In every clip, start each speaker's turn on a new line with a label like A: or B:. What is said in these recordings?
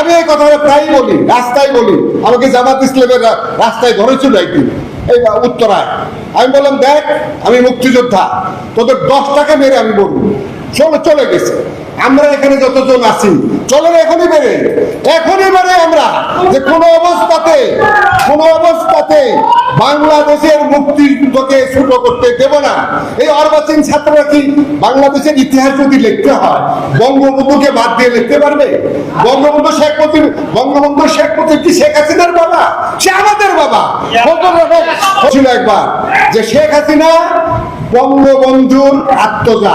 A: আমি এই কথাটা প্রায়ই বলি, রাস্তায় বলি। আমাকে জামাত ইসলামের রাস্তায় ধরেছিল একদিন? এই উত্তরায়। আমি বললাম, দেখ, আমি মুক্তিযোদ্ধা। তোদের দশটাকে মেরে আমি বলব চলে চলে গেছে। আমরা এখানে যতজন আছি, চলেন এখনই বেড়ে এখনই বেড়ে আমরা যে কোনো অবস্থাতে কোনো অবস্থাতে বাংলাদেশের মুক্তিযুদ্ধকে ছোট করতে দেব না। এই অর্বাচীন ছাত্ররা কি বাংলাদেশের ইতিহাস যদি লিখতে হয়, বঙ্গবন্ধুকে বাদ দিয়ে লিখতে পারবে? বঙ্গবন্ধু শেখ মুজিব বঙ্গবন্ধু শেখ মুজিব কি শেখ হাসিনার বাবা? সে আমাদের বাবা। ছিল একবার যে শেখ হাসিনা বঙ্গবন্ধুর আত্মজা।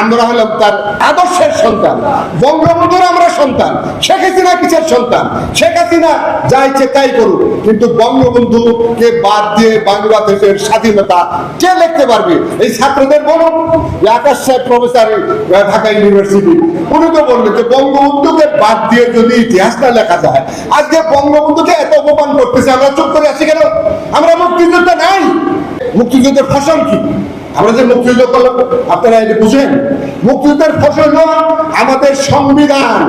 A: আমরা হলাম তার আদর্শের সন্তান। বঙ্গবন্ধুর আমরা সন্তান। শেখ হাসিনা কিসের সন্তান? শেখ হাসিনা যা ইচ্ছে তাই করুক, কিন্তু বঙ্গবন্ধুকে বাদ দিয়ে বাংলাদেশের স্বাধীনতা কে লিখতে পারবে? এই ছাত্রদের বলুন। আকাশ সাহেব, প্রফেসর ঢাকা ইউনিভার্সিটি, উনি তো বললেন যে বঙ্গবন্ধুকে বাদ দিয়ে যদি ইতিহাসটা লেখা যায়, আজকে বঙ্গবন্ধুকে এত অপমান করতেছে, আমরা চুপ করে আছি কেন? মুক্তিযুদ্ধের ফসল কি? আমরা যে মুক্তিযুদ্ধ করলাম, আপনারা এটা বুঝেন? মুক্তিযুদ্ধের ফসল আমাদের সংবিধান।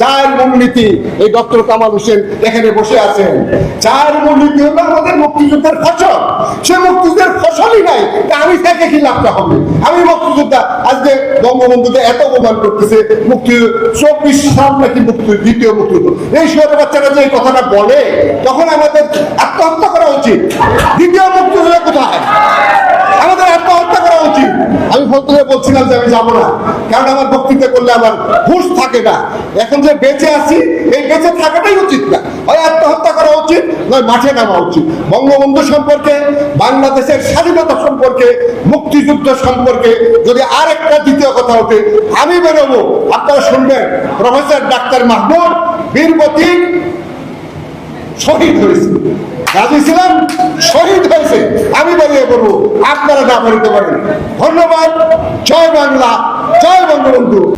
A: চার মূলনীতি, এই ডক্টর কামাল হোসেন এখানে বসে আছেন। চার মূলনীতি হলো আমাদের মুক্তিযুদ্ধের ফসল। সে মুক্তিযুদ্ধের ফসলই নাই, তা আমি তাকে কি লাভটা হবে? আমি মুক্তিযোদ্ধা, আজকে বঙ্গবন্ধুকে এত অপমান করতেছে, মুক্তি, চব্বিশ সাল নাকি মুক্তি, দ্বিতীয় মুক্তিযুদ্ধ। এই শহরের বাচ্চারা যে কথাটা বলে, তখন আমাদের আমি বলতে বলছিলাম যে আমি যাব না। কারণ আমার বক্তৃতা করলে আমার হুশ থাকে না। এখন যে বেঁচে আছি, এই বেঁচে থাকাটাই উচিত না। হয় আত্মহত্যা করা উচিত, নয় মাঠে নামা উচিত। বঙ্গবন্ধু সম্পর্কে, বাংলাদেশের স্বাধীনতা সম্পর্কে, মুক্তিযুদ্ধ সম্পর্কে যদি আর একটা দ্বিতীয় কথা ওঠে, আমি বেরোবো। আপনারা শুনবেন, প্রফেসর ডাক্তার মাহমুদ বীর প্রতীক শহীদ হয়েছে। গাজী ছিলাম? শহীদ হয়েছে। আমি বেরিয়ে আপনারা ব্যবহৃত করেন। ধন্যবাদ। জয় বাংলা। জয় বঙ্গবন্ধু।